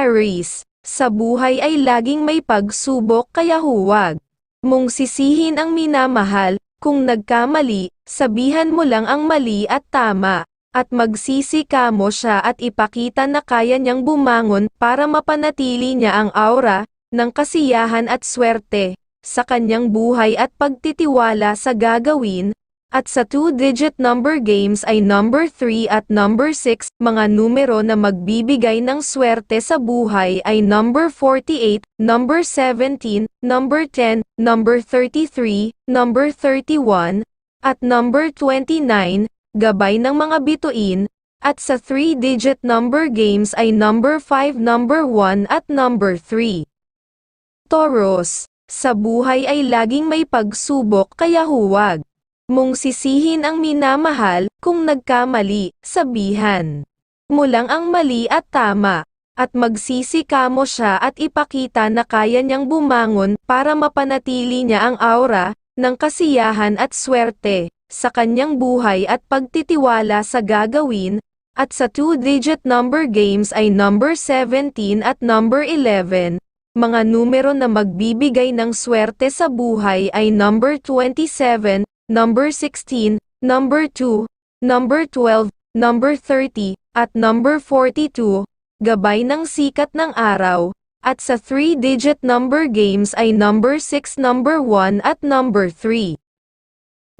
Aries, sa buhay ay laging may pagsubok kaya huwag mong sisihin ang minamahal, kung nagkamali, sabihan mo lang ang mali at tama, at magsisi ka mo siya at ipakita na kaya niyang bumangon para mapanatili niya ang aura ng kasiyahan at swerte sa kanyang buhay at pagtitiwala sa gagawin, at sa two-digit number games ay number 3 at number 6, mga numero na magbibigay ng swerte sa buhay ay number 48, number 17, number 10, number 33, number 31, at number 29, gabay ng mga bituin, at sa three-digit number games ay number 5, number 1 at number 3. Taurus, sa buhay ay laging may pagsubok kaya huwag mong sisihin ang minamahal, kung nagkamali, sabihan mo lang ang mali at tama, at magsisi ka mo siya at ipakita na kaya niyang bumangon para mapanatili niya ang aura ng kasiyahan at swerte sa kanyang buhay at pagtitiwala sa gagawin, at sa two-digit number games ay number 17 at number 11, mga numero na magbibigay ng swerte sa buhay ay number 27, number 16, number 2, number 12, number 30, at number 42, gabay ng sikat ng araw, at sa 3-digit number games ay number 6, number 1 at number 3.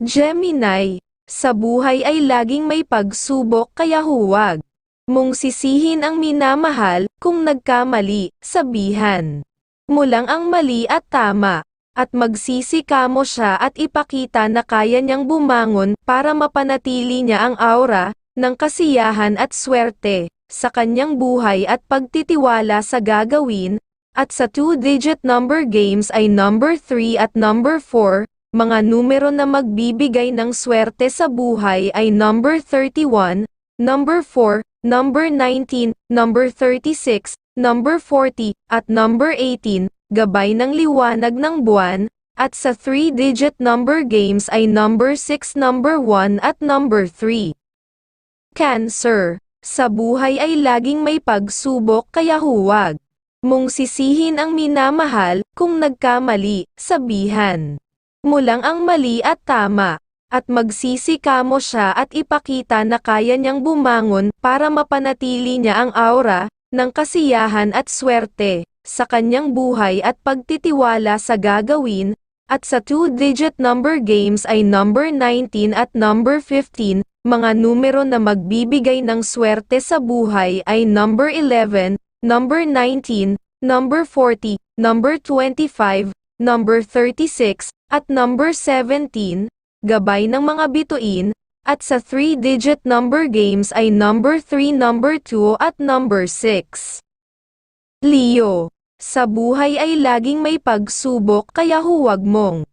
Gemini, sa buhay ay laging may pagsubok kaya huwag mong sisihin ang minamahal, kung nagkamali, sabihan mo lang ang mali at tama, at magsisi ka mo siya at ipakita na kaya niyang bumangon para mapanatili niya ang aura ng kasiyahan at swerte sa kanyang buhay at pagtitiwala sa gagawin, at sa two-digit number games ay number 3 at number 4, mga numero na magbibigay ng swerte sa buhay ay number 31, number 4, number 19, number 36, number 40, at number 18, gabay ng liwanag ng buwan, at sa 3-digit number games ay number 6, number 1 at number 3. Cancer, sa buhay ay laging may pagsubok kaya huwag mong sisihin ang minamahal, kung nagkamali, sabihan mo lang ang mali at tama, at magsisi ka mo siya at ipakita na kaya niyang bumangon para mapanatili niya ang aura ng kasiyahan at swerte sa kanyang buhay at pagtitiwala sa gagawin, at sa two-digit number games ay number 19 at number 15, mga numero na magbibigay ng swerte sa buhay ay number 11, number 19, number 40, number 25, number 36, at number 17, gabay ng mga bituin, at sa 3-digit number games ay number 3, number 2 at number 6. Leo, sa buhay ay laging may pagsubok kaya huwag mong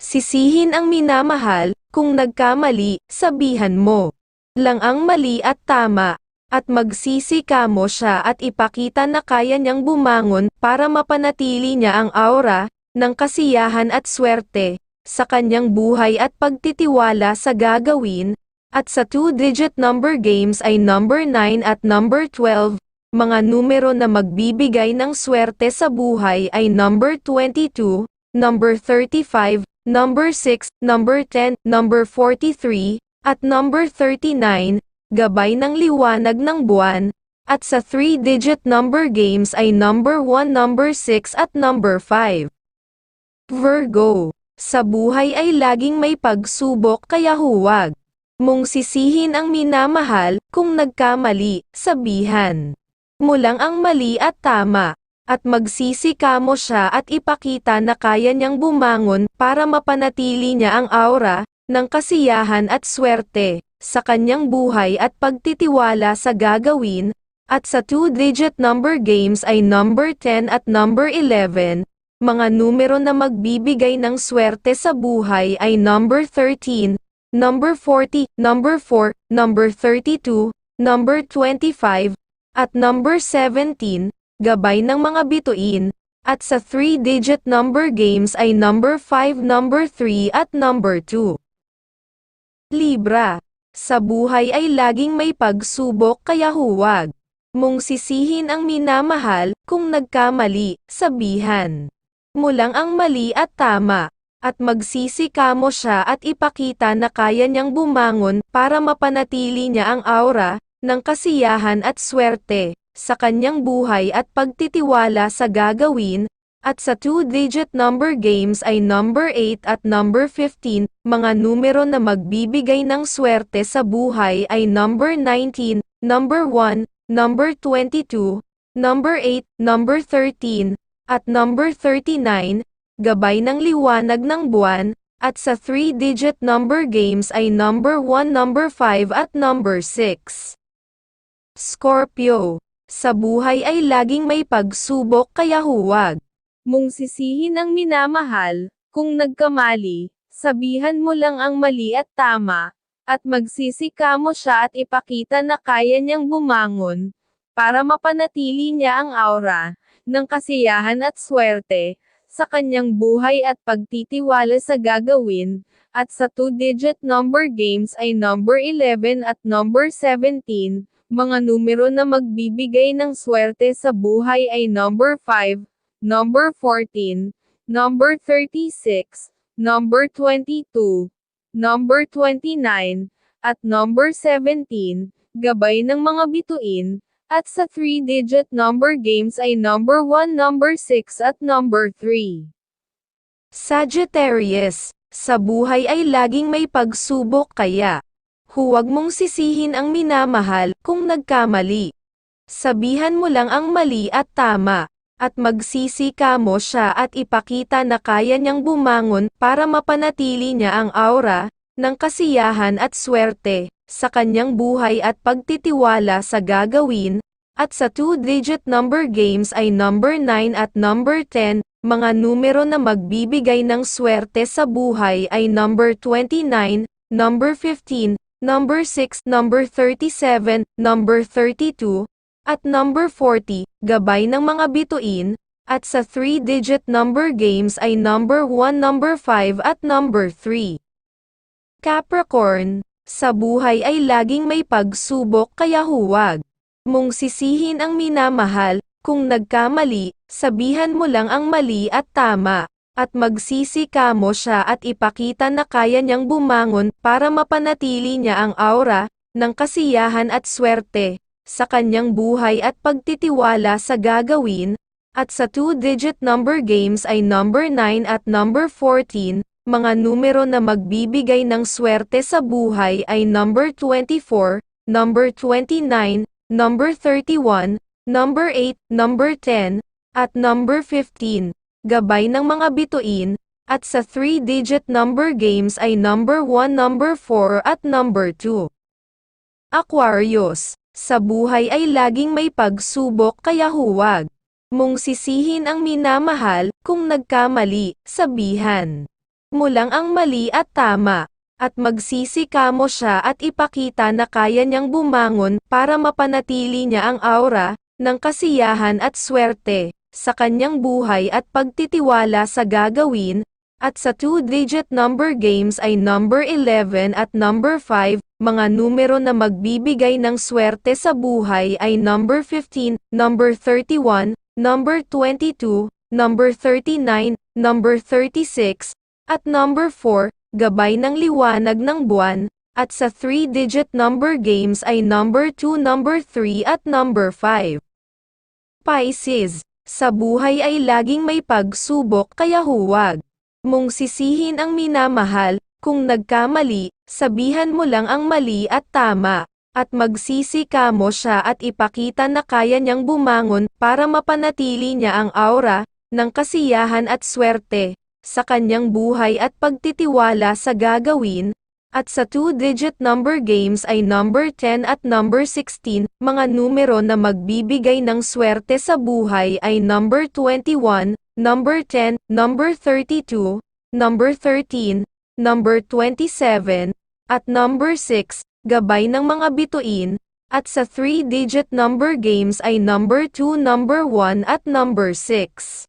sisihin ang minamahal, kung nagkamali, sabihan mo lang ang mali at tama, at magsisi ka mo siya at ipakita na kaya niyang bumangon para mapanatili niya ang aura ng kasiyahan at swerte sa kanyang buhay at pagtitiwala sa gagawin, at sa two-digit number games ay number 9 at number 12, mga numero na magbibigay ng swerte sa buhay ay number 22, number 35, number 6, number 10, number 43, at number 39, gabay ng liwanag ng buwan, at sa 3-digit number games ay number 1, number 6 at number 5. Virgo sa buhay ay laging may pagsubok kaya huwag mong sisihin ang minamahal, kung nagkamali, sabihan mo lang ang mali at tama, at magsisi ka mo siya at ipakita na kaya niyang bumangon para mapanatili niya ang aura ng kasiyahan at swerte sa kanyang buhay at pagtitiwala sa gagawin, at sa two-digit number games ay number 10 at number 11, mga numero na magbibigay ng swerte sa buhay ay number 13, number 40, number 4, number 32, number 25, at number 17, gabay ng mga bituin, at sa 3-digit number games ay number 5, number 3 at number 2. Libra, sa buhay ay laging may pagsubok kaya huwag mong sisihin ang minamahal kung nagkamali, sabihan mo lang ang mali at tama, at magsisi ka mo siya at ipakita na kaya niyang bumangon para mapanatili niya ang aura ng kasiyahan at swerte sa kanyang buhay at pagtitiwala sa gagawin, at sa two-digit number games ay number 8 at number 15, mga numero na magbibigay ng swerte sa buhay ay number 19, number 1, number 22, number 8, number 13, at number 39, gabay ng liwanag ng buwan, at sa three-digit number games ay number 1, number 5 at number 6. Scorpio, sa buhay ay laging may pagsubok kaya huwag mong sisihin ang minamahal, kung nagkamali, sabihan mo lang ang mali at tama, at magsisi ka mo siya at ipakita na kaya niyang bumangon, para mapanatili niya ang aura, ng kasiyahan at swerte, sa kanyang buhay at pagtitiwala sa gagawin, at sa two-digit number games ay number 11 at number 17, mga numero na magbibigay ng swerte sa buhay ay number 5, number 14, number 36, number 22, number 29, at number 17, gabay ng mga bituin, at sa 3-digit number games ay number 1, number 6 at number 3. Sagittarius, sa buhay ay laging may pagsubok kaya, huwag mong sisihin ang minamahal kung nagkamali. Sabihan mo lang ang mali at tama, at magsisi ka mo siya at ipakita na kaya niyang bumangon para mapanatili niya ang aura ng kasiyahan at swerte sa kanyang buhay at pagtitiwala sa gagawin, at sa two-digit number games ay number 9 at number 10, mga numero na magbibigay ng swerte sa buhay ay number 29, number 15, number 6, number 37, number 32, at number 40, gabay ng mga bituin, at sa 3-digit number games ay number 1, number 5 at number 3. Capricorn, sa buhay ay laging may pagsubok kaya huwag mong sisihin ang minamahal, kung nagkamali, sabihan mo lang ang mali at tama, at magsisi ka mo siya at ipakita na kaya niyang bumangon para mapanatili niya ang aura ng kasiyahan at swerte sa kanyang buhay at pagtitiwala sa gagawin, at sa two-digit number games ay number 9 at number 14, mga numero na magbibigay ng swerte sa buhay ay number 24, number 29, number 31, number 8, number 10, at number 15, gabay ng mga bituin, at sa 3-digit number games ay number 1, number 4 at number 2. Aquarius, sa buhay ay laging may pagsubok kaya huwag mong sisihin ang minamahal kung nagkamali, sabihan mo lang ang mali at tama, at magsisi ka mo siya at ipakita na kaya niyang bumangon para mapanatili niya ang aura ng kasiyahan at swerte sa kanyang buhay at pagtitiwala sa gagawin, at sa two-digit number games ay number 11 at number 5, mga numero na magbibigay ng swerte sa buhay ay number 15, number 31, number 22, number 39, number 36, at number 4, gabay ng liwanag ng buwan, at sa 3-digit number games ay number 2, number 3 at number 5. Pisces, sa buhay ay laging may pagsubok kaya huwag mong sisihin ang minamahal, kung nagkamali, sabihan mo lang ang mali at tama, at magsisi ka mo siya at ipakita na kaya niyang bumangon para mapanatili niya ang aura ng kasiyahan at swerte sa kanyang buhay at pagtitiwala sa gagawin, at sa two-digit number games ay number 10 at number 16, mga numero na magbibigay ng swerte sa buhay ay number 21, number 10, number 32, number 13, number 27, at number 6, gabay ng mga bituin, at sa 3-digit number games ay number 2, number 1 at number 6.